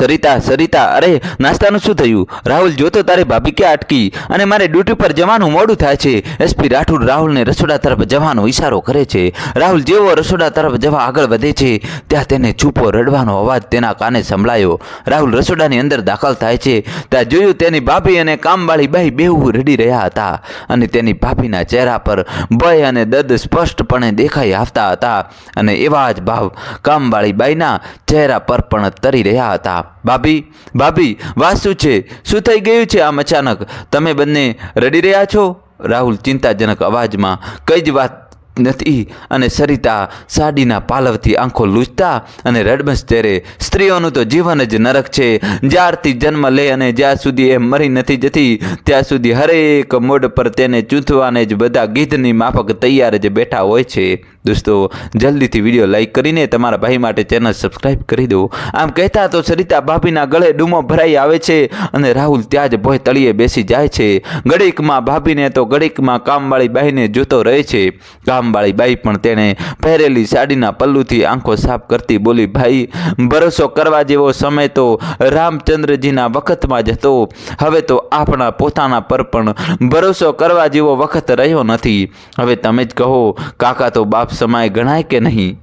સરિતા સરિતા, અરે, નાસ્તાનું શું થયું? રાહુલ જોતો તારે ભાભી ક્યાં અટકી? અને મારે ડ્યુટી પર જવાનું મોડું થાય છે. એસપી રાઠોડ રાહુલને રસોડા તરફ જવાનો ઈશારો કરે છે. રાહુલ જેવો રસોડા તરફ જવા આગળ વધે છે, ત્યાં તેને છૂપો રડવાનો અવાજ તેના કાને સંભળાયો. રાહુલ રસોડાની અંદર દાખલ થાય છે. ત્યાં જોયું તેની ભાભી અને કામવાળી બાઈ બેહુ રડી રહ્યા હતા અને તેની ભાભીના ચહેરા પર ભય અને દર્દ સ્પષ્ટપણે દેખાઈ આવતા હતા. અને એવા જ ભાવ કામવાળી બાઈના ચહેરા પર પણ તરી રહ્યા હતા. ભાભી ભાભી, વાત શું છે? શું થઈ ગયું છે આમ અચાનક? તમે બંને રડી રહ્યા છો? રાહુલ ચિંતાજનક અવાજમાં, કઈ જ વાત નથી. અને સરિતા સાડીના પાલવથી આંખો લૂછતા અને રડમસ ચહેરે સ્ત્રીઓનું તો જીવન જ નરક છે. જ્યારથી જન્મ લે અને જ્યાં સુધી એ મરી નથી જતી, ત્યાં સુધી હરેક મોડ પર તેને ચૂંથવાને જ બધા ગીધની માફક તૈયાર જ બેઠા હોય છે. દોસ્તો, જલ્દીથી વીડિયો લાઈક કરીને તમારા ભાઈ માટે ચેનલ સબસ્ક્રાઈબ કરી દો. આમ કહેતા તો સરિતા ભાભીના ગળે ડૂમો ભરાઈ આવે છે અને રાહુલ ત્યાં જ ભોય તળીએ બેસી જાય છે. ઘડીકમાં ભાભીને તો ઘડીકમાં કામવાળી બાઈને જોતો રહે છે. કામવાળી બાઈ પણ તેણે પહેરેલી સાડીના પલ્લુથી આંખો સાફ કરતી બોલી, ભાઈ, ભરોસો કરવા જેવો સમય તો રામચંદ્રજીના વખતમાં જ હતો. હવે તો આપણા પોતાના પર પણ ભરોસો કરવા જેવો વખત રહ્યો નથી. હવે તમે જ કહો, કાકા તો બાપ સમાય ગણાય કે નહીં?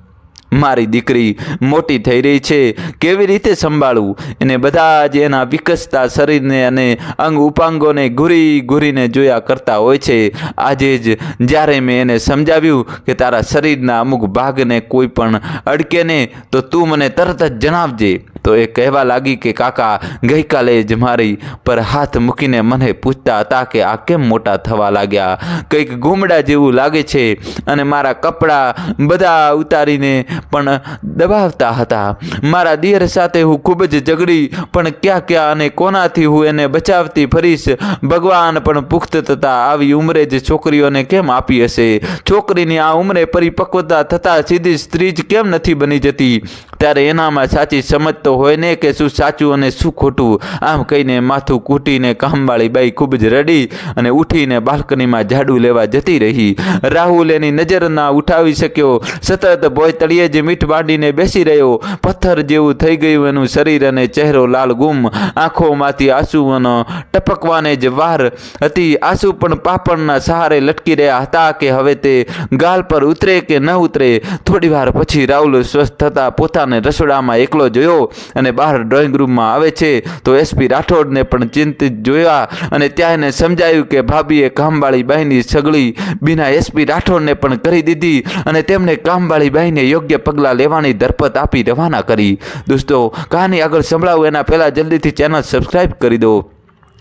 મારી દીકરી મોટી થઈ રહી છે. કેવી રીતે સંભાળવું? એને બધા જ એના વિકસતા શરીરને અને અંગ ઉપાંગોને ઘૂરી ઘૂરીને જોયા કરતા હોય છે. આજે જ જ્યારે મેં એને સમજાવ્યું કે તારા શરીરના અમુક ભાગને કોઈ પણ અડકે ને, તો તું મને તરત જ જણાવજે. તો એ કહેવા લાગી કે, કાકા, ગઈકાલે જ મારી પર હાથ મૂકીને મને પૂછતા હતા કે, આ કેમ મોટા થવા લાગ્યા? કંઈક ગુમડા જેવું લાગે છે અને મારા કપડાં બધા ઉતારીને પણ દબાવતા હતા. મારા દિયર સાથે હું ખૂબ જ ઝઘડી, પણ ક્યાં ક્યાં અને કોનાથી હું એને બચાવતી ફરીશ? ભગવાન પણ પુખ્ત થતા આવી ઉંમરે જ છોકરીઓને કેમ આપી હશે? છોકરીની આ ઉંમરે પરિપક્વતા થતાં સીધી સ્ત્રી જ કેમ નથી બની જતી? ત્યારે એનામાં સાચી સમજ તો હોય ને કે શું સાચું અને શું ખોટું. આમ કહીને માથું કૂટીને કામવાળી બાઈ ખૂબ જ રડી અને ઉઠીને બાલ્કનીમાં ઝાડુ લેવા જતી રહી. રાહુલ એની નજર ના ઉઠાવી શક્યો. સતત ભોય તળિયે જ મીઠ બાંધીને બેસી રહ્યો. પથ્થર જેવું થઈ ગયું એનું શરીર અને ચહેરો લાલ ગુમ. આંખોમાંથી આંસુઓનો ટપકવાને જ વાર હતી. આંસુ પણ પાપણના સહારે લટકી રહ્યા હતા કે હવે તે ગાલ પર ઉતરે કે ન ઉતરે. થોડી વાર પછી રાહુલ સ્વસ્થ થતા પોતાને રસોડામાં એકલો જોયો અને બહાર ડ્રોઈંગ રૂમમાં આવે છે, તો એસપી રાઠોડને પણ ચિંતિત જોયા અને ત્યાં એને સમજાયું કે ભાભીએ કામવાળી બાઈની સગળી બિના એસપી રાઠોડને પણ કરી દીધી અને તેમણે કામવાળી બાઈને યોગ્ય પગલાં લેવાની ધરપત આપી રવાના કરી. દોસ્તો, કહાની આગળ સંભળાવું એના પહેલાં જલ્દીથી ચેનલ સબસ્ક્રાઈબ કરી દો.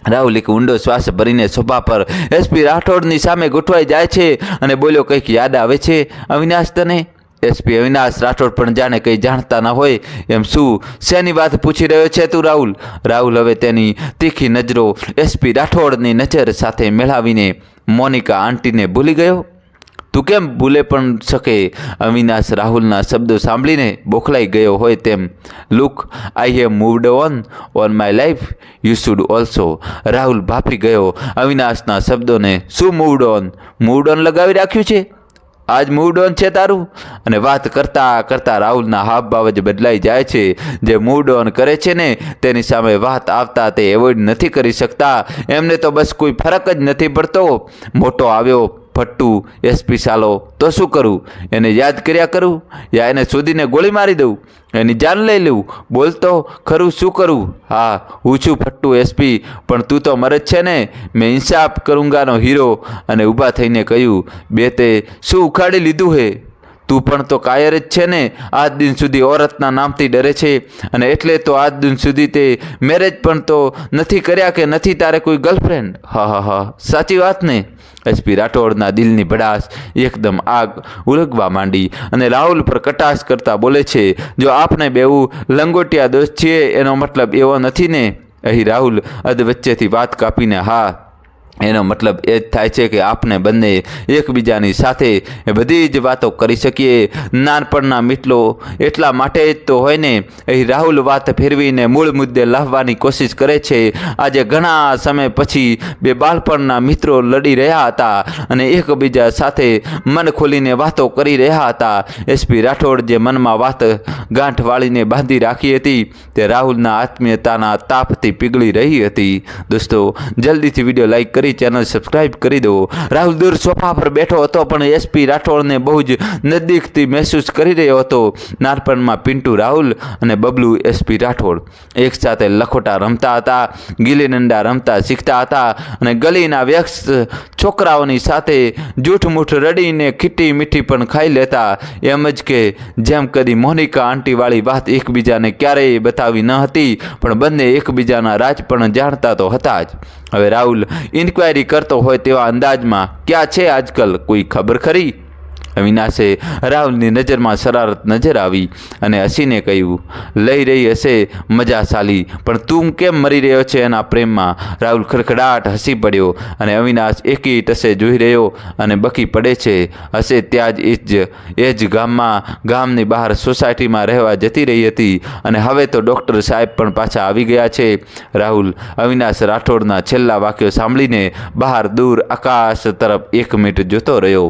રાહુલ એક ઊંડો શ્વાસ ભરીને સોફા પર એસપી રાઠોડની સામે ગોઠવાઈ જાય છે અને બોલ્યો કંઈક યાદ આવે છે? અવિનાશ તને એસપી અવિનાશ રાઠોડ પણ જાણે કંઈ જાણતા ન હોય, એમ શું? શેની વાત પૂછી રહ્યો છે તું રાહુલ? રાહુલ હવે તેની તીખી નજરો એસપી રાઠોડની નજર સાથે મેળાવીને મોનિકા આંટીને ભૂલી ગયો. તું કેમ ભૂલે પણ શકે? અવિનાશ રાહુલના શબ્દો સાંભળીને બોખલાઈ ગયો હોય તેમ. Look I have moved on on my life you should also Rahul ભાફી ગયો અવિનાશના શબ્દોને. શું મૂવડ ઓન મૂવડ ઓન લગાવી રાખ્યું છે? આજ મૂડ ઓન છે તારું? અને વાત કરતાં કરતાં રાહુલના હાવભાવ જ બદલાઈ જાય છે. જે મૂડ ઓન કરે છે ને, તેની સામે વાત આવતા તે એવોઇડ નથી કરી શકતા. એમને તો બસ કોઈ ફરક જ નથી પડતો. મોટો આવ્યો. ફટ્ટુ એસપી સાલો તો શું કરું? એને યાદ કર્યા કરું? યા એને શોધીને ગોળી મારી દઉં? એની જાન લઈ લઉં? બોલતો ખરું શું કરું? હા, હું છું ફટ્ટુ એસપી પણ તું તો મરે જ છે ને? મેં ઇન્સાફ કરુંગાનો હીરો અને ઊભા થઈને કહ્યું, બે તે શું ઉખાડી લીધું હે? તું પણ તો કાયર જ છે ને? આજ દિન સુધી ઓરતના નામથી ડરે છે અને એટલે તો આજ દિન સુધી તે મેરેજ પણ તો નથી કર્યા કે નથી તારે કોઈ ગર્લફ્રેન્ડ? હા હા હા, સાચી વાત ને? એસપી રાઠોડના દિલની ભડાસ એકદમ આગ ઉલગવા માંડી અને રાહુલ પર કટાશ કરતા બોલે છે, જો આપને બેવું લંગોટિયા દોસ્ત છીએ એનો મતલબ એવો નથી ને? અહીં રાહુલ અધ વચ્ચેથી વાત કાપીને, હા. એનો મતલબ એ જ થાય છે કે આપણે બંને એકબીજાની સાથે બધી જ વાતો કરી શકીએ. નાનપણના મિત્રો એટલા માટે જ તો હોય ને અહીં રાહુલ વાત ફેરવીને મૂળ મુદ્દે લાવવાની કોશિશ કરે છે. આજે ઘણા સમય પછી બે બાળપણના મિત્રો લડી રહ્યા હતા અને એકબીજા સાથે મન ખોલીને વાતો કરી રહ્યા હતા. એસપી રાઠોડ જે મનમાં વાત ગાંઠ વાળીને બાંધી રાખી હતી. તે રાહુલના આત્મીયતાના તાપથી પીગળી રહી હતી. દોસ્તો, જલ્દીથી વીડિયો લાઈક કરી, ચેનલ સબસ્ક્રાઈબ કરી દો. રાહુલ દૂર સોફા પર બેઠો હતો, પણ એસપી રાઠોડને બહુ જ નજીકથી મહેસૂસ કરી રહ્યો હતો. નાનપણમાં પિન્ટુ રાહુલ અને બબલુ એસપી રાઠોડ એક સાથે લખોટા રમતા હતા, ગીલી નંડા રમતા શીખતા હતા અને ગલીના વ્યસ્ત છોકરાઓની સાથે જૂઠમૂઠ રડીને ખીટી મીઠી પણ ખાઈ લેતા. એમ જ કે, જેમ કદી મોનિકા આંટીવાળી વાત એકબીજાને ક્યારેય બતાવી ન હતી, પણ બંને એકબીજાના રાજ પણ જાણતા તો હતા જ. હવે રાહુલ ઇન્ક્વાયરી કરતો હોય તેવા અંદાજમાં ક્યાં છે આજકાલ? કોઈ ખબર ખરી? અવિનાશે રાહુલની નજરમાં શરારત નજર આવી અને હસીને કહ્યું, લઈ રહી હશે મજા સાલી પણ તું કેમ મરી રહ્યો છે એના પ્રેમમાં? રાહુલ ખડખડાટ હસી પડ્યો અને અવિનાશ એકી ટસે જોઈ રહ્યો અને બકી પડે છે. હશે ત્યાં જ એ જ એ જ ગામમાં, ગામની બહાર સોસાયટીમાં રહેવા જતી રહી હતી અને હવે તો ડૉક્ટર સાહેબ પણ પાછા આવી ગયા છે. રાહુલ, અવિનાશ રાઠોડના છેલ્લા વાક્યો સાંભળીને બહાર દૂર આકાશ તરફ એક મિનિટ જોતો રહ્યો.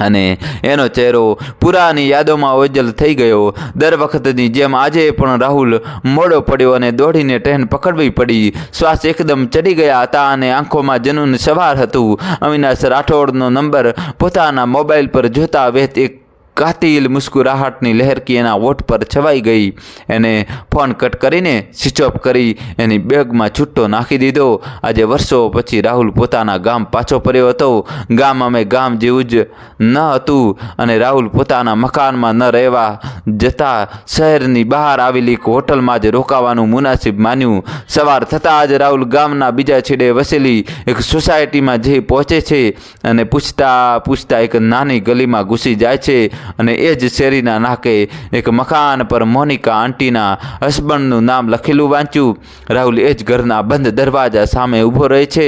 અને એનો ચહેરો પુરાની યાદોમાં ઓજલ થઈ ગયો. દર વખતની જેમ આજે પણ રાહુલ મોડો પડ્યો અને દોડીને ટ્રેન પકડવી પડી. શ્વાસ એકદમ ચડી ગયા હતા અને આંખોમાં જનૂન સવાર હતું. અવિનાશ રાઠોડનો નંબર પોતાના મોબાઈલ પર જોતા વેત એક કાતિલ મુસ્કુરાહટની લહેરકી એના ઓઠ પર છવાઈ ગઈ. એને ફોન કટ કરીને સ્વિચ ઓફ કરી એની બેગમાં છૂટ્ટો નાખી દીધો. આજે વર્ષો પછી રાહુલ પોતાના ગામ પાછો ફર્યો હતો. ગામ અમે ગામ જેવું જ ન હતું અને રાહુલ પોતાના મકાનમાં ન રહેવા જતા શહેરની બહાર આવેલી એક હોટલમાં જ રોકાવાનું મુનાસિબ માન્યું. સવાર થતાં જ રાહુલ ગામના બીજા છેડે વસેલી એક સોસાયટીમાં જઈ પહોંચે છે અને પૂછતા પૂછતા એક નાની ગલીમાં ઘૂસી જાય છે. અને એ જ શેરીના નાકે એક મકાન પર મોનિકા આંટીના હસબન્ડનું નામ લખેલું વાંચ્યું. રાહુલ એ જ ઘરના બંધ દરવાજા સામે ઊભો રહે છે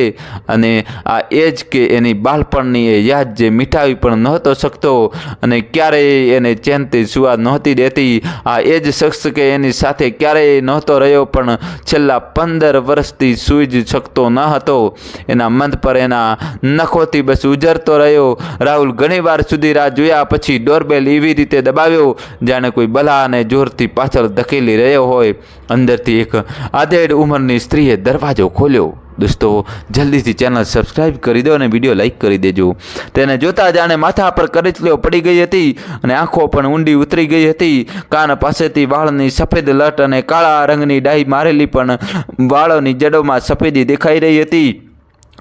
અને આ એ જ કે એની બાળપણની એ યાદ જે મીઠાવી પણ નહોતો શકતો અને ક્યારેય એને ચેનથી સુવા નહોતી દેતી. આ એ જ શખ્સ કે એની સાથે ક્યારેય નહોતો રહ્યો પણ છેલ્લા પંદર વર્ષથી સૂઈ જ શકતો ન હતો. એના મંદ પર એના નખોથી બસ ઉજરતો રહ્યો. રાહુલ ઘણીવાર સુધી રાહ જોયા પછી ડોરબેલ એવી રીતે દબાવ્યો જાણે કોઈ બલાને જોરથી પાછળ ધકેલી રહ્યો હોય. અંદરથી એક આધેડ ઉંમરની સ્ત્રીએ દરવાજો ખોલ્યો. દોસ્તો, જલ્દીથી ચેનલ સબસ્ક્રાઇબ કરી દો અને વીડિયો લાઇક કરી દેજો. તેને જોતા જાણે માથા પર કરચલીઓ પડી ગઈ હતી અને આંખો પણ ઊંડી ઉતરી ગઈ હતી. કાન પાસેથી વાળની સફેદ લટ અને કાળા રંગની ડાઈ મારેલી પણ વાળોની જડોમાં સફેદી દેખાઈ રહી હતી.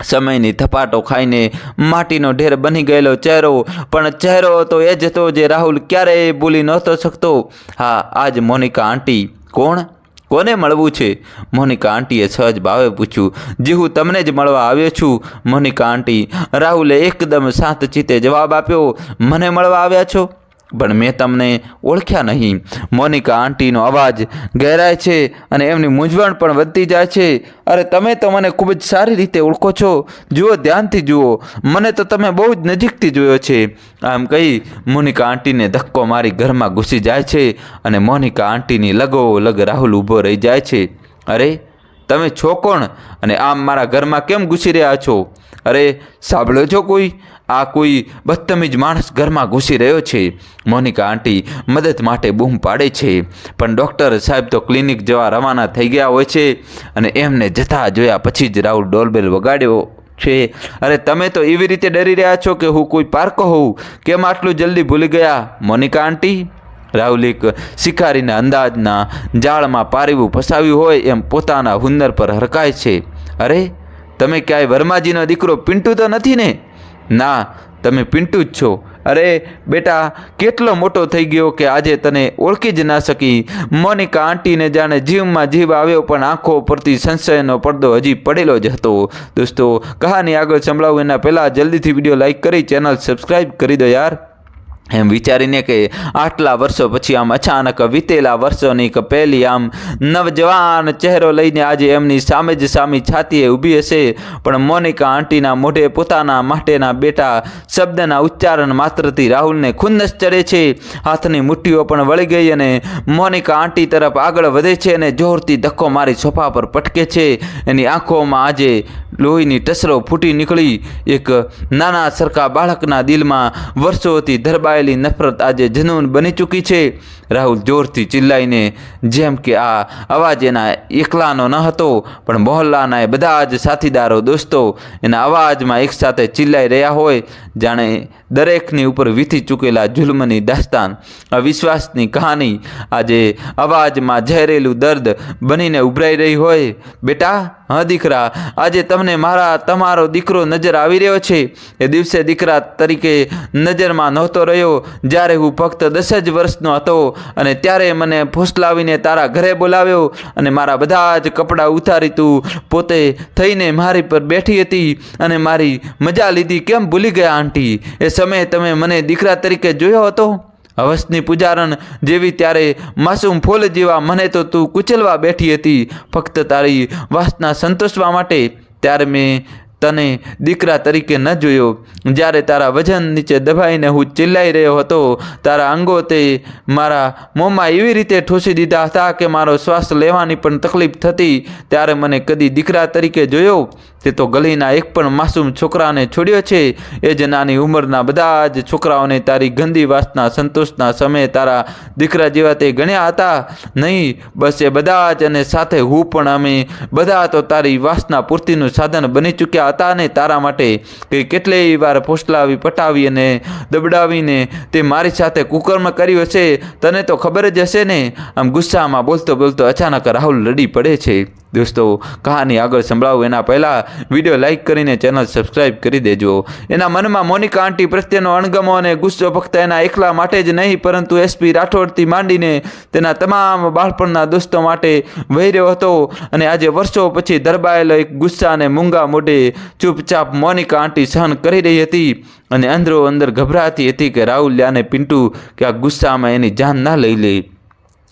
સમયની થપાટો ખાઈને માટીનો ઢેર બની ગયેલો ચહેરો, પણ ચહેરો હતો એ જ હતો જે રાહુલ ક્યારેય ભૂલી નહોતો શકતો. હા, આજ મોનિકા આંટી. કોણ? કોને મળવું છે? મોનિકા આંટીએ સહજ ભાવે પૂછ્યું. જી, હું તમને જ મળવા આવ્યો છું. મોનિકા આંટી, રાહુલે એકદમ શાંત ચિત્તે જવાબ આપ્યો. મને મળવા આવ્યા છો? પણ મેં તમને ઓળખ્યા નહીં. મોનિકા આંટીનો અવાજ ગહેરાય છે અને એમની મૂંઝવણ પણ વધતી જાય છે. અરે તમે તો મને ખૂબ જ સારી રીતે ઓળખો છો. જુઓ, ધ્યાનથી જુઓ. મને તો તમે બહુ જ નજીકથી જોયો છે. આમ કહી મોનિકા આંટીને ધક્કો મારી ઘરમાં ઘૂસી જાય છે અને મોનિકા આંટીની લગો લગ રાહુલ ઊભો રહી જાય છે. અરે, તમે છો કોણ? અને આમ મારા ઘરમાં કેમ ઘૂસી રહ્યા છો? અરે સાંભળો છો કોઈ? આ કોઈ બદતમીજ માણસ ઘરમાં ઘૂસી રહ્યો છે. મોનિકા આંટી મદદ માટે બૂમ પાડે છે. પણ ડૉક્ટર સાહેબ તો ક્લિનિક જવા રવાના થઈ ગયા હોય છે અને એમને જતા જોયા પછી જ રાહુલ ડોલબેલ વગાડ્યો છે. અરે તમે તો એવી રીતે ડરી રહ્યા છો કે હું કોઈ પાર્કો હોઉં? કેમ આટલું જલ્દી ભૂલી ગયા? મોનિકા આંટી? રાહુલ એક શિકારીના અંદાજના જાળમાં પારીવું ફસાવ્યું હોય એમ પોતાના હુન્નર પર હરકાય છે. અરે, તમે ક્યાંય વર્માજીનો દીકરો પિન્ટુ તો નથી ને? ના, તમે પિન્ટુ જ છો. અરે, બેટા, કેટલો મોટો થઈ ગયો કે આજે તને ઓળખી જ ના શકી. મોનિકા આંટીને જાણે જીવમાં જીવ આવ્યો પણ આંખો પરથી સંશયનો પડદો હજી પડેલો જ હતો. દોસ્તો, કહાની આગળ સંભળાવું એના પહેલાં જલ્દીથી વીડિયો લાઈક કરી, ચેનલ સબસ્ક્રાઈબ કરી દો યાર. એમ વિચારીને કે આટલા વર્ષો પછી આમ અચાનક વીતેલા વર્ષોની કે પહેલી આમ નવજવાન ચહેરો લઈને આજે એમની સામે જ સામી છાતીએ ઊભી હશે. પણ મોનિકા આંટીના મોઢે પોતાના માટેના બેટા શબ્દના ઉચ્ચારણ માત્રથી રાહુલને ખુન્નસ ચડે છે. હાથની મુઠ્ઠીઓ પણ વળી ગઈ અને મોનિકા આંટી તરફ આગળ વધે છે અને જોરથી ધક્કો મારી સોફા પર પટકે છે. એની આંખોમાં આજે લોહીની ટસરો ફૂટી નીકળી. એક નાના સરખા બાળકના દિલમાં વર્ષોથી ધરબાયેલી નફરત આજે જનૂન બની ચૂકી છે. રાહુલ જોરથી ચિલ્લાઈને જેમ કે આ અવાજ એના એકલાનો ન હતો, પણ મોહલ્લાના એ બધા જ સાથીદારો, દોસ્તો એના અવાજમાં એકસાથે ચિલ્લાઈ રહ્યા હોય. જાણે દરેકની ઉપર વીતી ચૂકેલા જુલ્મની દાસ્તાન. અવિશ્વાસની કહાની આજે અવાજમાં ઝેરેલું દર્દ બનીને ઉભરાઈ રહી હોય. બેટા હા, દીકરા, આજે તમને મારા, તમારો દીકરો નજર આવી રહ્યો છે. એ દિવસે દીકરા તરીકે નજરમાં નહોતો રહ્યો. જ્યારે હું ફક્ત દસ જ વર્ષનો હતો અને ત્યારે મને ફોસલાવીને તારા ઘરે બોલાવ્યો અને મારા બધા જ કપડાં ઉતારી તું. પોતે થઈને મારી પર બેઠી હતી અને મારી મજા લીધી. કેમ ભૂલી ગયા, આંટી? એ સમયે તમે મને દીકરા તરીકે જોયો હતો? હવસની પૂજારણ જેવી ત્યારે માસૂમ ફૂલ જેવા મને તો તું કુચલવા બેઠી હતી. ફક્ત તારી વાસના સંતોષવા માટે ત્યારે મેં તને દીકરા તરીકે ન જોયો. જ્યારે તારા વજન નીચે દબાઈને હું ચિલ્લાઈ રહ્યો હતો, તારા અંગો તે મારા મોંમાં એવી રીતે ઠોસી દીધા હતા કે મારો શ્વાસ લેવાની પણ તકલીફ થતી. ત્યારે મને કદી દીકરા તરીકે જોયો તે તો ગલીના એક પણ માસૂમ છોકરાને છોડ્યો છે. એ જ નાની ઉંમરના બધા જ છોકરાઓને તારી ગંદી વાસના સંતોષના સમયે તારા દીકરા જેવા તે ગણ્યા હતા. નહીં, બસ એ બધા જ અને સાથે હું પણ અમે બધા તો તારી વાસના પૂર્તિનું સાધન બની ચૂક્યા હતા ને તારા માટે. કે કેટલીય વાર ફોસલાવી, પટાવી અને દબડાવીને તે મારી સાથે કુકર્મ કર્યું હશે. તને તો ખબર જ હશે ને? આમ ગુસ્સામાં બોલતો બોલતો અચાનક રાહુલ રડી પડે છે. દોસ્તો, કહાની આગળ સંભળાવું એના પહેલાં વીડિયો લાઇક કરીને ચેનલ સબસ્ક્રાઇબ કરી દેજો. એના મનમાં મોનિકા આંટી પ્રત્યેનો અણગમો અને ગુસ્સો ફક્ત એના એકલા માટે જ નહીં, પરંતુ એસપી રાઠોડથી માંડીને તેના તમામ બાળપણના દોસ્તો માટે વહી રહ્યો હતો અને આજે વર્ષો પછી દરબાયેલો એક ગુસ્સા અને મૂંગા મોઢે ચૂપચાપ મોનિકા આંટી સહન કરી રહી હતી અને અંદરો અંદર ગભરાતી હતી કે રાહુલ અને પિન્ટુ કે આ ગુસ્સામાં એની જાન ના લઈ લે.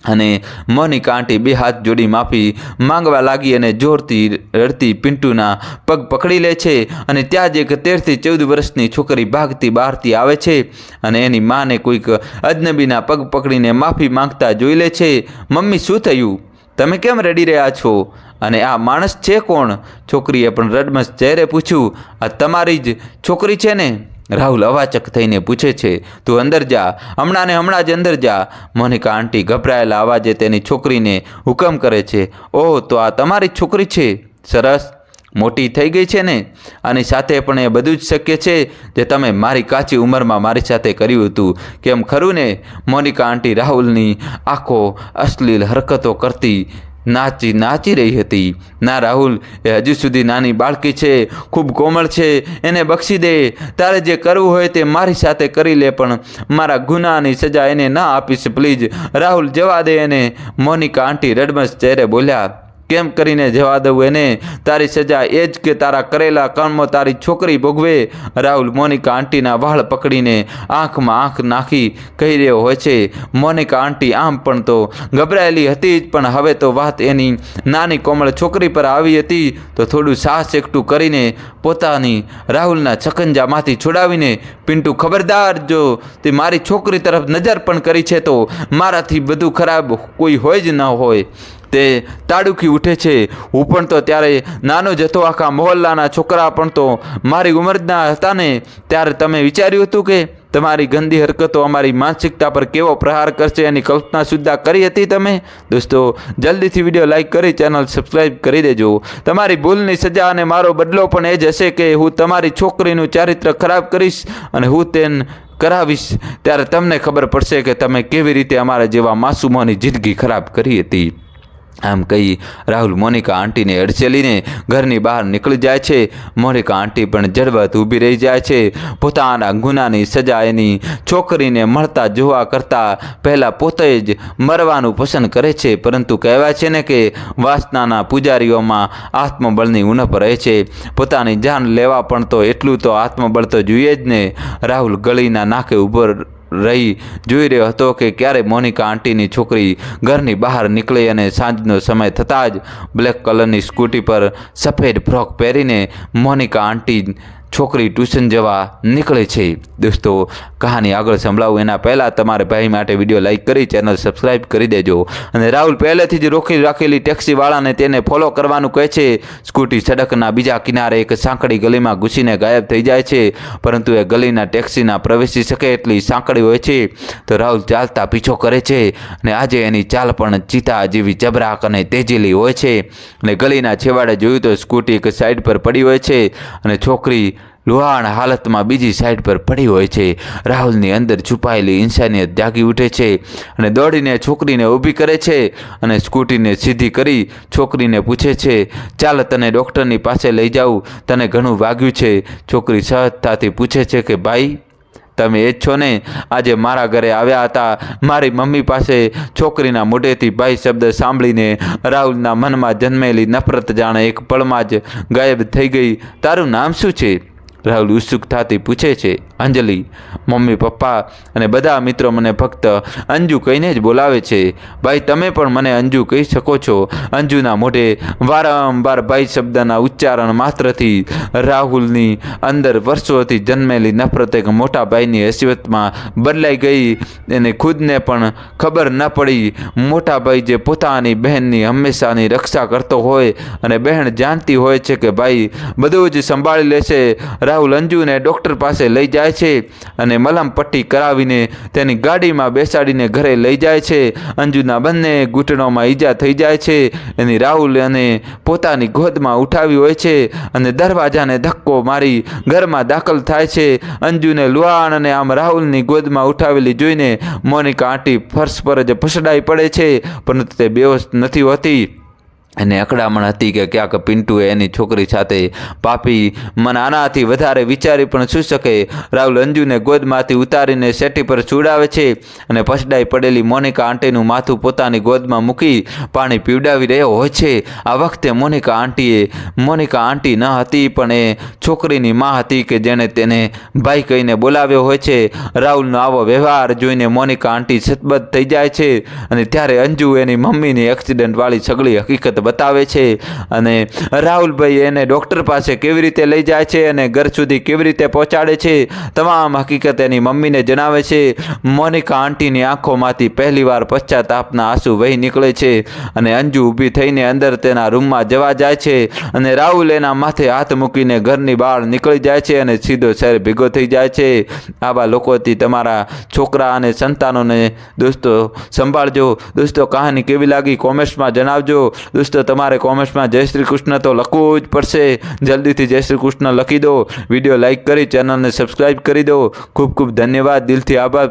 અને મોંની કાંટી બે હાથ જોડી માફી માંગવા લાગી અને જોરથી રડતી પિન્ટુના પગ પકડી લે છે અને ત્યાં જ એક તેરથી ચૌદ વર્ષની છોકરી ભાગતી બહારથી આવે છે અને એની માને કોઈક અજનબીના પગ પકડીને માફી માંગતા જોઈ લે છે, મમ્મી, શું થયું? તમે કેમ રડી રહ્યા છો? અને આ માણસ છે કોણ? છોકરીએ પણ રડમસ ચહેરે પૂછ્યું, આ તમારી જ છોકરી છે ને? રાહુલ અવાચક થઈને પૂછે છે, તું અંદર જા, હમણાં ને હમણાં જ અંદર જા. મોનિકા આંટી ગભરાયેલા અવાજે તેની છોકરીને હુકમ કરે છે, ઓહ, તો આ તમારી છોકરી છે? સરસ. મોટી થઈ ગઈ છે ને? આની સાથે પણ એ બધું જ શક્ય છે જે તમે મારી કાચી ઉંમરમાં મારી સાથે કર્યું હતું. કેમ ખરું ને? મોનિકા આંટી રાહુલની આંખો અશ્લીલ હરકતો કરતી નાચી નાચી રહી હતી. ના, રાહુલ, એ હજુ સુધી નાની બાળકી છે, ખૂબ કોમળ છે, એને બક્ષી દે. તારે જે કરવું હોય તે મારી સાથે કરી લે, પણ મારા ગુનાની સજા એને ના આપીશ, પ્લીઝ. રાહુલ જવા દે એને. મોનિકા આંટી રડમસ ચહેરે બોલ્યા. કેમ કરીને જવા દઉં એને? તારી સજા એ જ કે તારા કરેલા કર્મો તારી છોકરી ભોગવે? રાહુલ મોનિકા આંટીના વાળ પકડીને આંખમાં આંખ નાખી કહી રહ્યો હોય છે, મોનિકા આંટી, આમ પણ તો ગભરાયેલી હતી જ, પણ હવે તો વાત એની નાની કોમળ છોકરી પર આવી હતી, તો થોડું સાહસ એકઠું કરીને પોતાની રાહુલના છકંજામાંથી છોડાવીને, પિન્ટુ, ખબરદાર જો, તે મારી છોકરી તરફ નજર પણ કરી છે તો મારાથી બધું ખરાબ કોઈ હોય જ ન હોય. તે તાડુકી ઉઠે છે. હું પણ તો ત્યારે નાનો જથ્થો આખા મોહલ્લાના છોકરા પણ તો મારી ઉંમરના હતા ને ત્યારે તમે વિચાર્યું હતું કે તમારી ગંદી હરકતો અમારી માનસિકતા પર કેવો પ્રહાર કરશે એની કલ્પના સુદ્ધા કરી હતી તમે? દોસ્તો, જલ્દીથી વીડિયો લાઈક કરી, ચેનલ સબસ્ક્રાઈબ કરી દેજો. તમારી ભૂલની સજા અને મારો બદલો પણ એ જ હશે કે હું તમારી છોકરીનું ચારિત્ર ખરાબ કરીશ અને હું તેને કરાવીશ. ત્યારે તમને ખબર પડશે કે તમે કેવી રીતે અમારા જેવા માસુમોની જિંદગી ખરાબ કરી હતી. આમ કહી રાહુલ મોનિકા આંટીને અડચેલીને ઘરની બહાર નીકળી જાય છે. મોનિકા આંટી પણ જડબત ઊભી રહી જાય છે. પોતાના ગુનાની સજા એની છોકરીને મળતા જોવા કરતાં પહેલાં પોતે જ મરવાનું પસંદ કરે છે. પરંતુ કહેવાય છે ને કે વાસનાના પૂજારીઓમાં આત્મબળની ઉણપ રહે છે. પોતાની જાન લેવા પણ તો એટલું તો આત્મબળ તો જોઈએ જ ને. રાહુલ ગળીના નાકે ઊભો રહી જોઈ રહ્યો હતો કે ક્યારે મોનિકા આંટીની છોકરી ઘરની બહાર નીકળે અને સાંજનો સમય થતાં જ બ્લેક કલરની સ્કૂટી પર સફેદ ફ્રોક પહેરીને મોનિકા આંટી છોકરી ટ્યુશન જવા નીકળે છે. દોસ્તો, કહાની આગળ સંભળાવું. એના પહેલાં તમારે ભાઈ માટે વીડિયો લાઇક કરી, ચેનલ સબસ્ક્રાઈબ કરી દેજો. અને રાહુલ પહેલેથી જ રોકી રાખેલી ટેક્સીવાળાને તેને ફોલો કરવાનું કહે છે. સ્કૂટી સડકના બીજા કિનારે એક સાંકડી ગલીમાં ઘૂસીને ગાયબ થઈ જાય છે. પરંતુ એ ગલીના ટેક્સીના પ્રવેશી શકે એટલી સાંકડી હોય છે. તો રાહુલ ચાલતા પીછો કરે છે અને આજે એની ચાલ પણ ચિતા જેવી જબરાક અને તેજીલી હોય છે. અને ગલીના છેવાડે જોયું તો સ્કૂટી એક સાઈડ પર પડી હોય છે અને છોકરી લુહાણ હાલતમાં બીજી સાઈડ પર પડી હોય છે. રાહુલની અંદર છુપાયેલી ઇન્સાનિયત જાગી ઉઠે છે અને દોડીને છોકરીને ઊભી કરે છે અને સ્કૂટીને સીધી કરી છોકરીને પૂછે છે, ચાલ તને ડૉક્ટરની પાસે લઈ જાઉં. તને ઘણું વાગ્યું છે. છોકરી સહજતાથી પૂછે છે કે, ભાઈ, તમે એ જ છો ને? આજે મારા ઘરે આવ્યા હતા. મારી મમ્મી પાસે છોકરીના મોઢેથી ભાઈ શબ્દ સાંભળીને રાહુલના મનમાં જન્મેલી નફરત જાણે એક પળમાં જ ગાયબ થઈ ગઈ. તારું નામ શું છે? રાહુલ ઉત્સુકતાથી પૂછે છે, અંજલિ, મમ્મી, પપ્પા અને બધા મિત્રો મને ફક્ત અંજુ કહીને જ બોલાવે છે. ભાઈ, તમે પણ મને અંજુ કહી શકો છો. અંજુના મોઢે વારંવાર ભાઈ શબ્દના ઉચ્ચારણ માત્રથી રાહુલની અંદર વર્ષોથી જન્મેલી નફરત એક મોટા ભાઈની હસીવતમાં બદલાઈ ગઈ. અને ખુદને પણ ખબર ન પડી. મોટા ભાઈ જે પોતાની બહેનની હંમેશાની રક્ષા કરતો હોય અને બહેન જાણતી હોય છે કે ભાઈ, બધું જ સંભાળી લેશે. રાહુલ અંજુને ડૉક્ટર પાસે લઈ જાય છે અને મલમ પટ્ટી કરાવીને તેની ગાડીમાં બેસાડીને ઘરે લઈ જાય છે. અંજુના બંને ઘૂંટણોમાં ઈજા થઈ જાય છે. એની રાહુલ અને પોતાની ગોદમાં ઉઠાવી હોય છે અને દરવાજાને ધક્કો મારી ઘરમાં દાખલ થાય છે. અંજુને લુહાણ અને આમ રાહુલની ગોદમાં ઉઠાવેલી જોઈને મોનિકા આંટી ફર્શ પર જ ફસડાઈ પડે છે, પરંતુ તે બેહોશ નથી હોતી. અને અકડામણ હતી કે ક્યાંક પિન્ટુએ એની છોકરી સાથે પાપી મને આનાથી વધારે વિચારી પણ શું શકે? રાહુલ અંજુને ગોદમાંથી ઉતારીને સેટી પર ચૂડાવે છે અને પછડાઈ પડેલી મોનિકા આંટીનું માથું પોતાની ગોદમાં મૂકી પાણી પીવડાવી રહ્યો હોય છે. આ વખતે મોનિકા આંટીએ, મોનિકા આંટી ન હતી પણ એ છોકરીની માં હતી કે જેણે તેને ભાઈ કહીને બોલાવ્યો હોય છે. રાહુલનો આવો વ્યવહાર જોઈને મોનિકા આંટી સતબદ્ધ થઈ જાય છે અને ત્યારે અંજુ એની મમ્મીની એક્સિડન્ટવાળી સગળી હકીકત બતાવે છે અને રાહુલભાઈ એને ડૉક્ટર પાસે કેવી રીતે લઈ જાય છે અને ઘર સુધી કેવી રીતે પહોંચાડે છે, તમામ હકીકત એની મમ્મીને જણાવે છે. મોનિકા આંટીની આંખોમાંથી પહેલીવાર પશ્ચાતાપના આંસુ વહી નીકળે છે અને અંજુ ઊભી થઈને અંદર તેના રૂમમાં જવા જાય છે અને રાહુલ એના માથે હાથ મૂકીને ઘરની બહાર નીકળી જાય છે અને સીધો શહેર ભેગો થઈ જાય છે. આવા લોકોથી તમારા છોકરા અને સંતાનોને, દોસ્તો, સંભાળજો. દોસ્તો, કહાની કેવી લાગી? કોમેન્ટ્સમાં જણાવજો. દોસ્તો તમારે કોમેન્ટ્સમાં જય શ્રી કૃષ્ણ તો લખવું જ પડશે. જલ્દીથી જય શ્રી કૃષ્ણ લખી દો. વીડિયો લાઈક કરી, ચેનલને સબસ્ક્રાઈબ કરી દો. ખૂબ ખૂબ ધન્યવાદ. દિલથી આભાર.